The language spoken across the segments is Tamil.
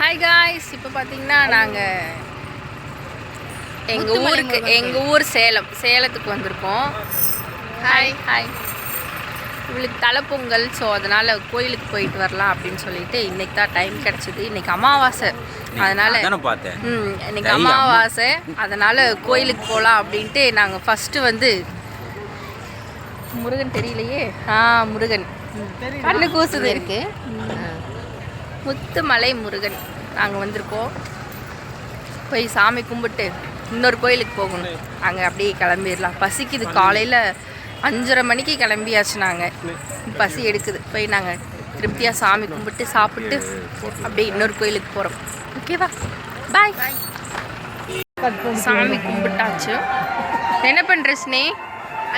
ஹாய் காய்ஸ் இப்போ பார்த்தீங்கன்னா நாங்கள் எங்கள் ஊருக்கு எங்கள் ஊர் சேலம் சேலத்துக்கு வந்திருக்கோம். ஹாய் ஹாய் இவளுக்கு தலைப்பொங்கல் ஸோ அதனால் கோயிலுக்கு போயிட்டு வரலாம் அப்படின்னு சொல்லிட்டு இன்னைக்கு தான் டைம் கிடச்சிது. இன்னைக்கு அமாவாசை. அதனால் ம் அம்மா- அமாவாசை. அதனால் கோயிலுக்கு போகலாம் அப்படின்ட்டு நாங்கள் ஃபஸ்ட்டு வந்து முருகன் தெரியலையே? ஆ முருகன். கண்ணு கூசுது இருக்கு. முத்துமலை முருகன் நாங்கள் வந்திருக்கோம். போய் சாமி கும்பிட்டு இன்னொரு கோயிலுக்கு போகணும். அங்கே அப்படியே கிளம்பிடலாம். பசிக்குது. காலையில் அஞ்சரை மணிக்கு கிளம்பியாச்சு நாங்கள் பசி எடுக்குது. போய் நாங்கள் திருப்தியாக சாமி கும்பிட்டு சாப்பிட்டு அப்படியே இன்னொரு கோயிலுக்கு போகிறோம் ஓகேவா பாய் சாமி கும்பிட்டாச்சு. என்ன பண்ணுற ஸ்னே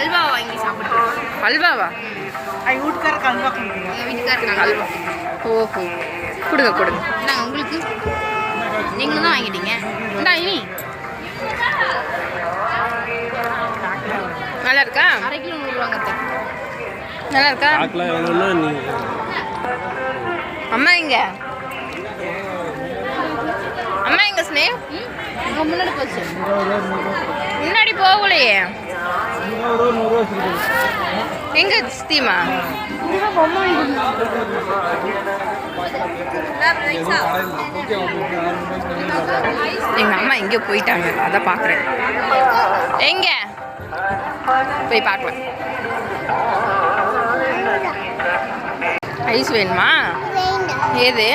அல்வா வாங்கி சாப்பிட்றோம் அல்வாவா? எங்கள் வீட்டுக்காரருக்கு அல்வா ஓஹோ. கொடுங்க கொடுங்க. நாங்கள் உங்களுக்கு. நீங்களும் தான் வாங்கிட்டீங்க. இந்தா இனி. நல்லா இருக்கா அரை கிலோ நூறுரூவாங்க நல்லா இருக்கா அம்மா எங்க? அம்மா எங்க ஸ்னே உங்கள் முன்னாடி போச்சு. முன்னாடி போகலையே. எங்க ஸ்தீமா எங்க அம்மா எங்கேயோ போயிட்டாங்க. அதை பார்க்குறேன் எங்க? போய் பார்க்கலாம். ஐஸ் வேணுமா? ஏது?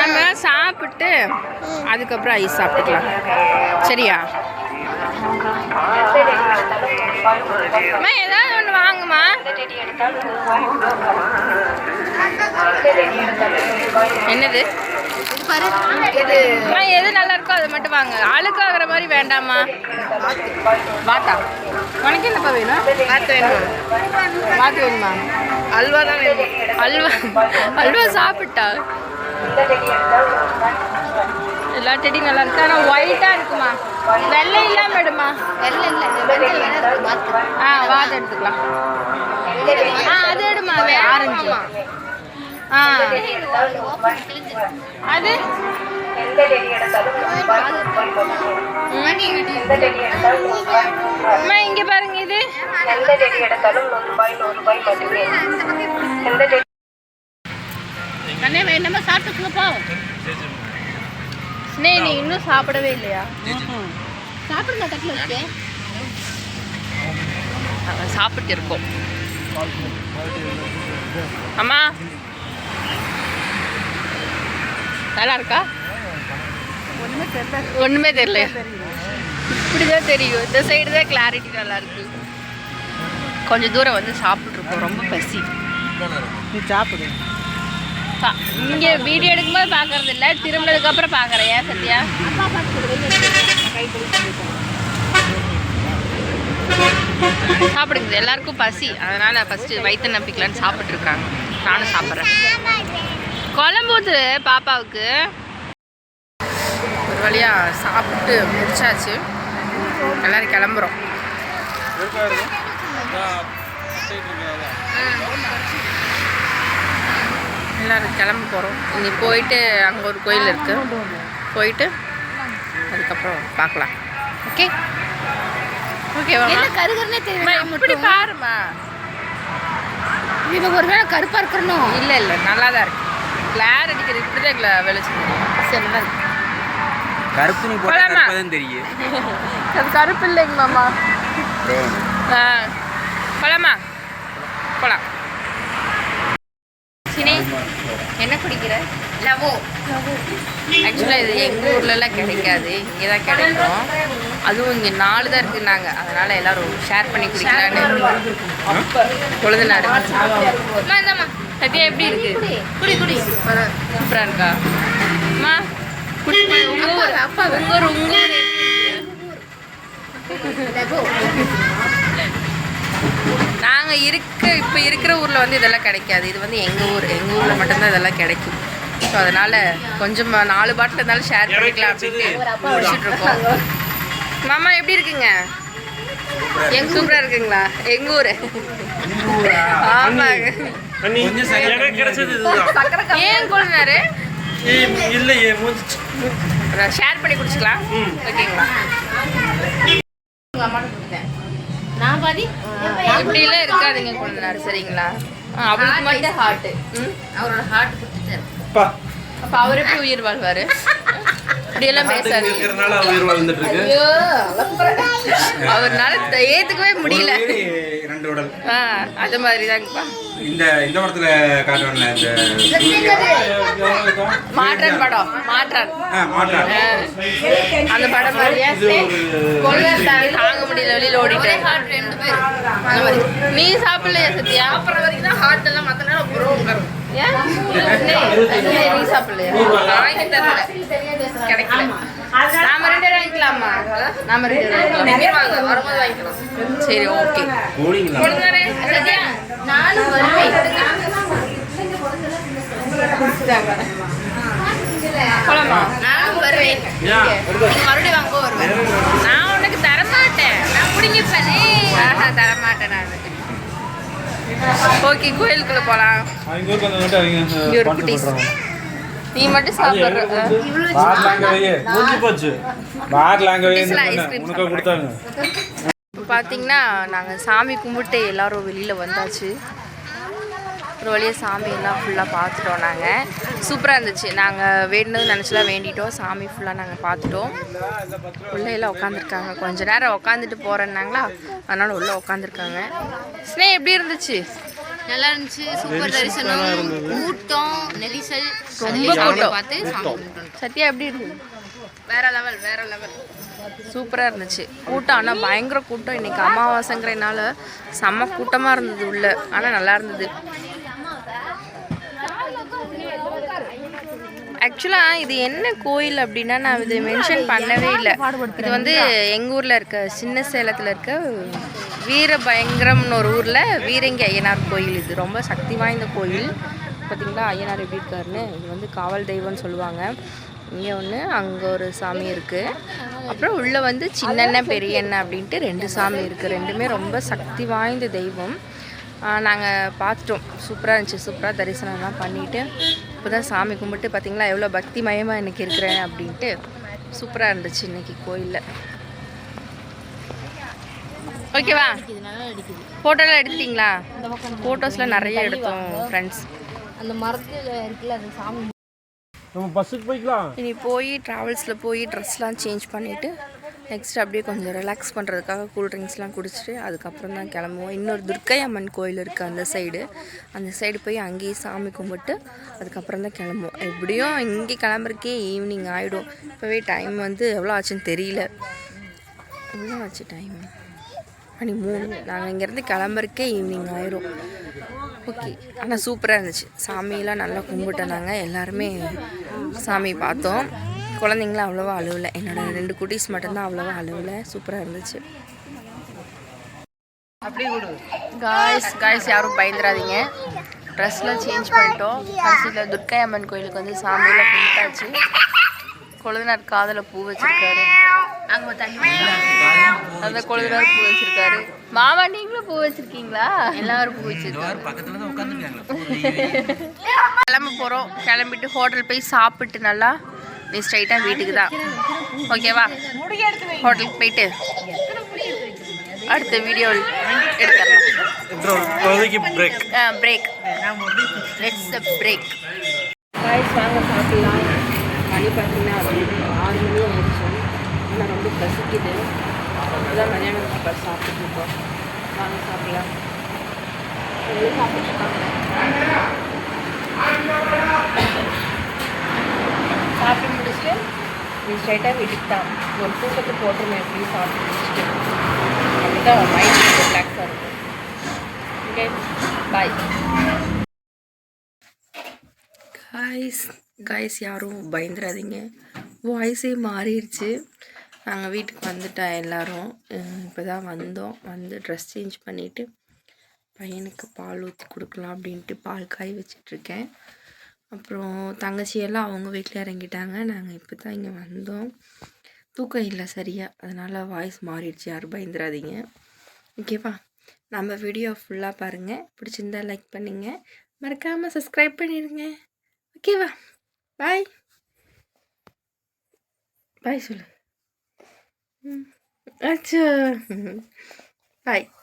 நம்ம சாப்பிட்டு அதுக்கப்புறம் ஐஸ் சாப்பிட்டுக்கலாம். சரியா? அம்மா ஏதாவது ஒன்று வாங்குமா என்னது? அம்மா எது நல்லா இருக்கோ அது மட்டும் வாங்க. அழுக்காகிற மாதிரி வேண்டாமா வாத்தா உனக்கு என்னப்பா வேணும்? பார்த்து வேணும்? வாத்து வேணுமா? அல்வா தான் வேணும். அல்வா. அல்வா சாப்பிட்டா? எல்லா செடியும் நல்லா இருக்கு. ஆனால் ஒயிட்டாக இருக்குமா? வெள்ளை இல்லாமல் எடுமா? வெள்ளை இல்லை ஆ வாத்து எடுத்துக்கலாம். ஆ அது எடுமா? அது ஆரஞ்சு. ஆ. அது? அம்மா இங்கே பாருங்க இது. அண்ணே என்னமா சாப்பிட்டுக்குங்கப்பா ஸ்னே நீ இன்னும் சாப்பிடவே இல்லையா? சாப்பிடுங்க தட்டில் நாங்கள் சாப்பிட்டு இருக்கோம் அம்மா. நல்லா இருக்கா ஒன்றுமே தெரியல. ஒன்றுமே தெரியல. இப்படிதான் தெரியும். இந்த சைடு தான் கிளாரிட்டி நல்லா இருக்கு கொஞ்சம் தூரம் வந்து சாப்பிட்ருக்கோம் ரொம்ப பசி. நீ சாப்பிடு. இங்க வீடியோ எடுக்கும்போது பார்க்கறது இல்ல திரும்பினதுக்கு அப்புறம் பார்க்கறேன் ஏன் சத்யா? சாப்பிடுங்க. எல்லாருக்கும் பசி. அதனால ஃபர்ஸ்ட் வயிற்று நம்பிக்கலான்னு சாப்பிட்டு இருக்காங்க. நானும் சாப்பிட்றேன். குழம்புது பாப்பாவுக்கு. ஒரு வழியா சாப்பிட்டு முடிச்சாச்சு. எல்லாரும் கிளம்புறோம். எல்லாரும் கிளம்ப போகிறோம் இனி போயிட்டு அங்கே ஒரு கோயில் இருக்கு. போயிட்டு அதுக்கப்புறம் பார்க்கலாம். ஓகே ஓகேவா என்ன கருகருனே தெரியல இப்படி பாருமா. இது ஒரு வேளை கருப்பா இருக்கணும்? இல்லை இல்லை நல்லா தான் இருக்கு. கிளார் அடிக்கிறது இப்படி தான் வெளிச்சம் சரி நல்லா இருக்கு கருப்பு நீ போட்டா தெரியும் அது கருப்பு இல்லைங்க மாமா. ஆ. போலாமா? போலாம். என்ன குடிக்கிற? லவோ. ஆக்சுவலாக இது எங்கள் ஊர்லலாம் கிடைக்காது. இங்கே தான் கிடைக்கும். அதுவும் இங்கே நாலு தான் இருக்குன்னாங்க. அதனால் எல்லாரும் ஷேர் பண்ணி குடிக்கலான்னு இந்தாம்மா. சத்யா எப்படி இருக்கு? குடி குடி. சூப்பராக இருக்கா? அம்மா குடி உங்க ஊர் அப்பா உங்க ஊர் உங்க ஊர். நாங்கள் இருக்க இப்போ இருக்கிற ஊரில் வந்து இதெல்லாம் கிடைக்காது. இது வந்து எங்கள் ஊர் எங்கள் ஊரில் மட்டும்தான் இதெல்லாம் கிடைக்கும். ஸோ அதனால் கொஞ்சம் நாலு பாட்டில் இருந்தாலும் ஷேர் பண்ணிக்கலாம் அப்படின்ட்டு குடிச்சிட்டு இருக்கோம். மாமா எப்படி இருக்குங்க? எங்க சூப்பரா இருக்குங்களா? எங்க ஊரு? ஆமாங்க. ஏன் இல்லையே மூஞ்சிச்சு ஷேர் பண்ணி குடிச்சிக்கலாம். ஓகேங்களா உங்கள் அம்மாட்ட கொடுத்தேன் நான் பாதி இப்படிலாம் இருக்காதுங்க குழந்தைனார் சரிங்களா? ஆ, அவளுக்கு மட்டும் ஹார்ட்டு ம் அவரோட ஹார்ட் கொடுத்துட்டாரு பா. அப்போ அவர் எப்படி உயிர் வாழ்வார். இப்படியெல்லாம் பேசாதீங்க. அவர்னால ஏத்துக்கவே முடியல. அது மாதிரி தாங்கப்பா இந்த இந்த படத்துல இந்த மாற்றான் படம் மாற்றான். ஆ, மாற்றான். அந்த படம் மாதிரியா தாங்க முடியல வெளியில ஓடிட்டு ஹார்ட் ரெண்டு பேர். அந்த மாதிரி. நீ சாப்பிடலையா சத்யா? அப்புறம் வரைக்கும் தான் ஹார்ட் எல்லாம் மற்ற நேரம் அப்புறம் கிடைக்கல நாம ரெண்டு வாங்கிக்கலாமா நாம ரெண்டு வரும்போது வாங்கிக்கலாம் சரி ஓகே நானும் வருவேன் மறுபடியும் வாங்க வருவேன் நான் உனக்கு தரமாட்டேன் நான் பிடிங்கிப்பேனே தரமாட்டேன் நான். ஓகே கோயிலுக்குள்ள போலாம். இங்க ஒரு குட்டீஸ். நீ மட்டும் சாப்பிடுற. பார்த்தீங்கன்னா நாங்கள் சாமி கும்பிட்டு எல்லாரும் வெளியில் வந்தாச்சு. ஒரு வழியாக சாமி எல்லாம் ஃபுல்லாக பார்த்துட்டோம் நாங்கள் சூப்பராக இருந்துச்சு. நாங்கள் வேண்டினது நினச்சலாம் வேண்டிட்டோம். சாமி ஃபுல்லாக நாங்கள் பார்த்துட்டோம். உள்ளே எல்லாம் உட்காந்துருக்காங்க கொஞ்ச நேரம் உட்காந்துட்டு போகிறேன்னாங்களா அதனால் உள்ளே உட்காந்துருக்காங்க ஸ்னே எப்படி இருந்துச்சு? நல்லா இருந்துச்சு. சூப்பர் தரிசனம். கூட்டம் நெரிசல். ரொம்ப கூட்டம். பார்த்து. சத்யா எப்படி இருந்தது வேற லெவல் வேற லெவல் சூப்பராக இருந்துச்சு. கூட்டம். ஆனால் பயங்கர கூட்டம். இன்னைக்கு அமாவாசைங்கிறனால செம்ம கூட்டமாக இருந்தது உள்ள. ஆனால் நல்லா இருந்தது. ஆக்சுவலாக இது என்ன கோயில் அப்படின்னா நான் இது மென்ஷன் பண்ணவே இல்லை. இது வந்து எங்கள் ஊரில் இருக்க சின்ன சேலத்தில் இருக்க வீரபயங்கரம்னு ஒரு ஊரில் வீரங்கி ஐயனார் கோயில் இது. ரொம்ப சக்தி வாய்ந்த கோயில். பார்த்தீங்களா ஐயனார் எப்படி இருக்காருன்னு? இது வந்து காவல் தெய்வம்னு சொல்லுவாங்க. இங்கே ஒன்று அங்கே ஒரு சாமி இருக்குது அப்புறம் உள்ளே வந்து சின்னண்ண பெரியண்ண அப்படின்ட்டு ரெண்டு சாமி இருக்குது ரெண்டுமே ரொம்ப சக்தி வாய்ந்த தெய்வம். நாங்கள் பார்த்துட்டோம் சூப்பராக இருந்துச்சு. சூப்பராக தரிசனம்லாம் பண்ணிவிட்டு இப்போ தான் சாமி கும்பிட்டு பார்த்தீங்களா எவ்வளோ பக்தி மயமாக இன்றைக்கி இருக்கிறேன் அப்படின்ட்டு சூப்பராக இருந்துச்சு இன்றைக்கி கோயிலில். ஓகேவா ஃபோட்டோலாம் எடுத்துட்டிங்களா? ஃபோட்டோஸ்லாம் நிறைய எடுத்தோம் ஃப்ரெண்ட்ஸ் அந்த மரத்துல இருக்குல்ல அந்த சாமி நம்ம பஸ்ஸுக்கு போய்க்கலாம். இனி போய் ட்ராவல்ஸில் போய் ட்ரெஸ்லாம் சேஞ்ச் பண்ணிவிட்டு நெக்ஸ்ட் அப்படியே கொஞ்சம் ரிலாக்ஸ் பண்ணுறதுக்காக கூல் ட்ரிங்க்ஸ்லாம் குடிச்சிட்டு அதுக்கப்புறம் தான் கிளம்புவோம். இன்னொரு துர்க்கை அம்மன் கோயில் இருக்குது அந்த சைடு அந்த சைடு போய் அங்கேயே சாமி கும்பிட்டு அதுக்கப்புறம் தான் கிளம்புவோம். எப்படியும் இங்கே கிளம்புறக்கே ஈவினிங் ஆகிடும் இப்போவே டைம் வந்து எவ்வளோ ஆச்சுன்னு தெரியல. எவ்வளோ ஆச்சு டைம் மணி மூணு. நாங்கள் இங்கேருந்து கிளம்புறக்கே ஈவினிங் ஆயிரும். ஓகே ஆனால் சூப்பராக இருந்துச்சு. சாமியெல்லாம் நல்லா கும்பிட்டோம் நாங்கள் எல்லாருமே சாமி பார்த்தோம். குழந்தைங்களாம் அவ்வளோவா அழுவலை. என்னோட ரெண்டு குட்டீஸ் மட்டும்தான் அவ்வளோவா அழுவலை. சூப்பராக இருந்துச்சு. காய்ஸ் காய்ஸ் யாரும் பயந்துடாதீங்க ட்ரெஸ்லாம் சேஞ்ச் பண்ணிட்டோம். கடைசியில் துர்க்கை அம்மன் கோயிலுக்கு வந்து சாமியெல்லாம் கும்பிட்டாச்சு. கொழுந்தனார் காதில் பூ வச்சிருக்காரு. அங்க தண்ணி அந்த கொழுந்தனார் பூ வச்சிருக்காரு. மாமா நீங்களும் பூ வச்சிருக்கீங்களா? எல்லாரும் பூ வச்சிருக்காங்க. பக்கத்துல தான் உட்காந்துருக்காங்களா கிளம்ப போகிறோம் கிளம்பிட்டு ஹோட்டல் போய் சாப்பிட்டு நல்லா நீ ஸ்ட்ரைட்டாக வீட்டுக்கு தான். ஓகேவா ஹோட்டலுக்கு போயிட்டு அடுத்த வீடியோ எடுத்துடலாம் பிரேக் பிரேக் லெட்ஸ் பிரேக் வாங்க சாப்பிடலாம். மணி பார்த்தீங்கன்னா ஆறு மணி ஆயிடுச்சு. ஆனால் ரொம்ப பசிக்குது. அதான் மதியானம் சாப்பாடு சாப்பிட்டு இருக்கோம். வாங்க சாப்பிடலாம். நீங்களும் சாப்பிட்டுருக்காங்க சாப்பிட்டு முடிச்சுட்டு சரி ஸ்ட்ரைட்டாக வீட்டுக்கு தான் ஒரு தூக்கத்தை போட்டுருமே எப்படி சாப்பிட்டு முடிச்சுட்டு அப்படிதான் மைண்ட் ரிலாக்ஸாக இருக்கும் ஓகே பாய் காய்ஸ் காய்ஸ் யாரும் பயந்துடாதீங்க. வாய்ஸே மாறிடுச்சு. நாங்கள் வீட்டுக்கு வந்துட்டோம் எல்லோரும். இப்போ தான் வந்தோம். வந்து ட்ரெஸ் சேஞ்ச் பண்ணிவிட்டு பையனுக்கு பால் ஊற்றி கொடுக்கலாம் அப்படின்ட்டு பால் காய் வச்சிட்ருக்கேன் அப்புறம் தங்கச்சியெல்லாம் அவங்க வீட்டில் இறங்கிட்டாங்க. நாங்கள் இப்போ தான் இங்கே வந்தோம். தூக்கம் இல்லை சரியாக அதனால் வாய்ஸ் மாறிடுச்சு. யாரும் பயந்துடாதீங்க ஓகேவா நம்ம வீடியோ ஃபுல்லாக பாருங்கள் பிடிச்சிருந்தா லைக் பண்ணுங்கள் மறக்காமல் சப்ஸ்கிரைப் பண்ணிடுங்க. ஓகேவா பாய் பாய் சொல்லு. ம். அச்சா பாய்